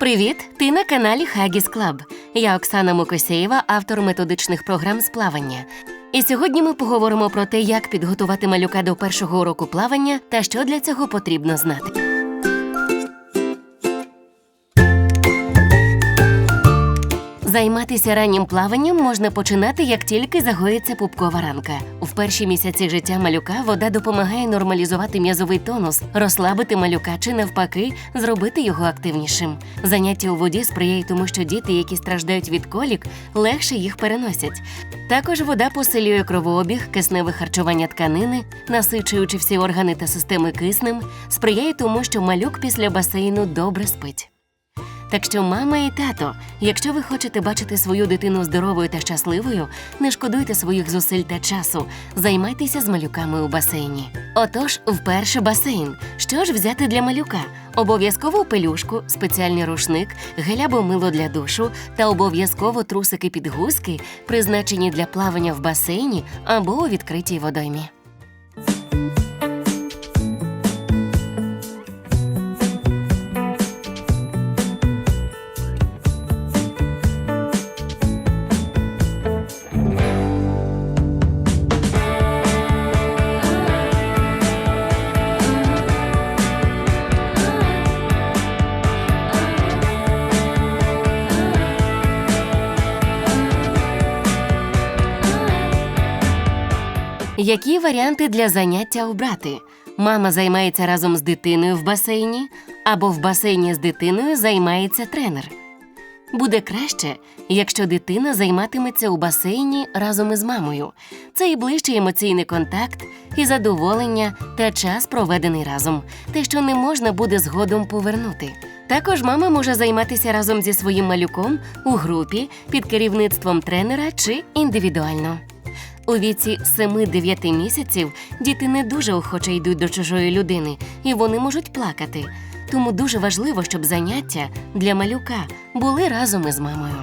Привіт! Ти на каналі Хагіс Клаб. Я Оксана Мокосєєва, автор методичних програм з плавання. І сьогодні ми поговоримо про те, як підготувати малюка до першого уроку плавання та що для цього потрібно знати. Займатися раннім плаванням можна починати, як тільки загоїться пупкова ранка. В перші місяці життя малюка вода допомагає нормалізувати м'язовий тонус, розслабити малюка чи навпаки зробити його активнішим. Заняття у воді сприяє тому, що діти, які страждають від колік, легше їх переносять. Також вода посилює кровообіг, кисневе харчування тканини, насичуючи всі органи та системи киснем, сприяє тому, що малюк після басейну добре спить. Так що, мама і тато, якщо ви хочете бачити свою дитину здоровою та щасливою, не шкодуйте своїх зусиль та часу, займайтеся з малюками у басейні. Отож, вперше басейн. Що ж взяти для малюка? Обов'язково пелюшку, спеціальний рушник, гель або мило для душу та обов'язково трусики підгузки, призначені для плавання в басейні або у відкритій водоймі. Які варіанти для заняття обрати? Мама займається разом з дитиною в басейні, або в басейні з дитиною займається тренер. Буде краще, якщо дитина займатиметься у басейні разом із мамою. Це і ближчий емоційний контакт, і задоволення та час, проведений разом, те, що не можна буде згодом повернути. Також мама може займатися разом зі своїм малюком у групі під керівництвом тренера чи індивідуально. У віці 7-9 місяців діти не дуже охоче йдуть до чужої людини, і вони можуть плакати. Тому дуже важливо, щоб заняття для малюка були разом із мамою.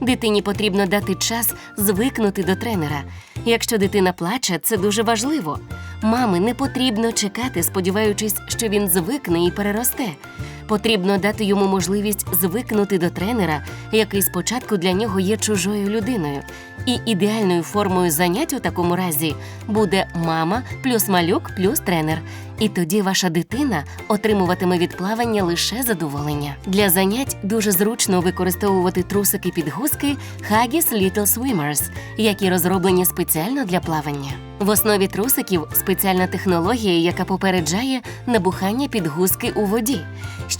Дитині потрібно дати час звикнути до тренера. Якщо дитина плаче, це дуже важливо. Мами не потрібно чекати, сподіваючись, що він звикне і переросте. Потрібно дати йому можливість звикнути до тренера, який спочатку для нього є чужою людиною. І ідеальною формою занять у такому разі буде мама плюс малюк плюс тренер. І тоді ваша дитина отримуватиме від плавання лише задоволення. Для занять дуже зручно використовувати трусики підгузки Haggis Little Swimmers, які розроблені спеціально для плавання. В основі трусиків спеціальна технологія, яка попереджає набухання підгузки у воді.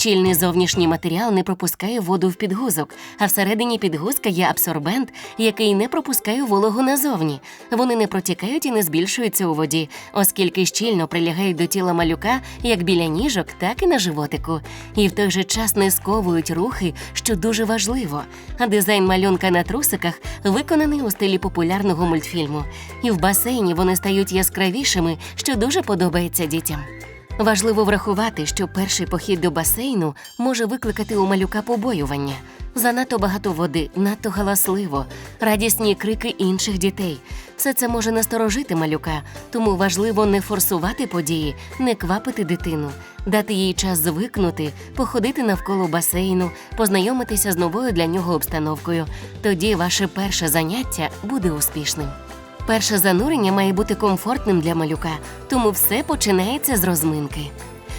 Щільний зовнішній матеріал не пропускає воду в підгузок, а всередині підгузка є абсорбент, який не пропускає вологу назовні. Вони не протікають і не збільшуються у воді, оскільки щільно прилягають до тіла малюка як біля ніжок, так і на животику. І в той же час не сковують рухи, що дуже важливо. А дизайн малюнка на трусиках виконаний у стилі популярного мультфільму. І в басейні вони стають яскравішими, що дуже подобається дітям. Важливо врахувати, що перший похід до басейну може викликати у малюка побоювання. Занадто багато води, надто галасливо, радісні крики інших дітей. Все це може насторожити малюка, тому важливо не форсувати події, не квапити дитину, дати їй час звикнути, походити навколо басейну, познайомитися з новою для нього обстановкою. Тоді ваше перше заняття буде успішним. Перше занурення має бути комфортним для малюка, тому все починається з розминки.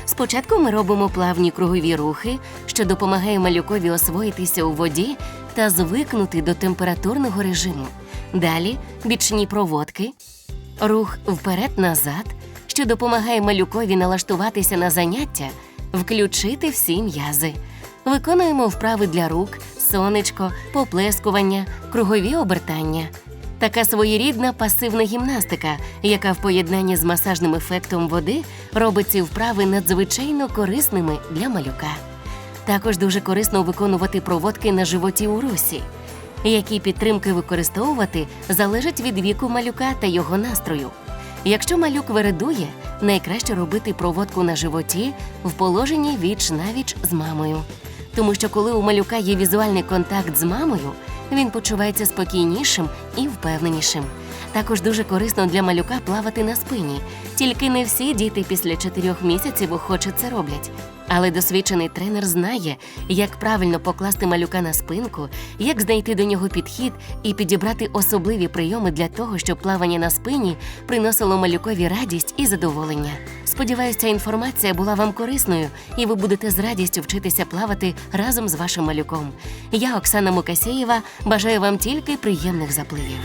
Спочатку ми робимо плавні кругові рухи, що допомагає малюкові освоїтися у воді та звикнути до температурного режиму. Далі бічні проводки, рух вперед-назад, що допомагає малюкові налаштуватися на заняття, включити всі м'язи. Виконуємо вправи для рук, сонечко, поплескування, кругові обертання. Така своєрідна пасивна гімнастика, яка в поєднанні з масажним ефектом води робить ці вправи надзвичайно корисними для малюка. Також дуже корисно виконувати проводки на животі у русі. Які підтримки використовувати залежить від віку малюка та його настрою. Якщо малюк вередує, найкраще робити проводку на животі в положенні віч навіч з мамою. Тому що коли у малюка є візуальний контакт з мамою, він почувається спокійнішим і впевненішим. Також дуже корисно для малюка плавати на спині. Тільки не всі діти після чотирьох місяців охоче це роблять. Але досвідчений тренер знає, як правильно покласти малюка на спинку, як знайти до нього підхід і підібрати особливі прийоми для того, щоб плавання на спині приносило малюкові радість і задоволення. Сподіваюся, ця інформація була вам корисною, і ви будете з радістю вчитися плавати разом з вашим малюком. Я, Оксана Мукасєєва, бажаю вам тільки приємних запливів.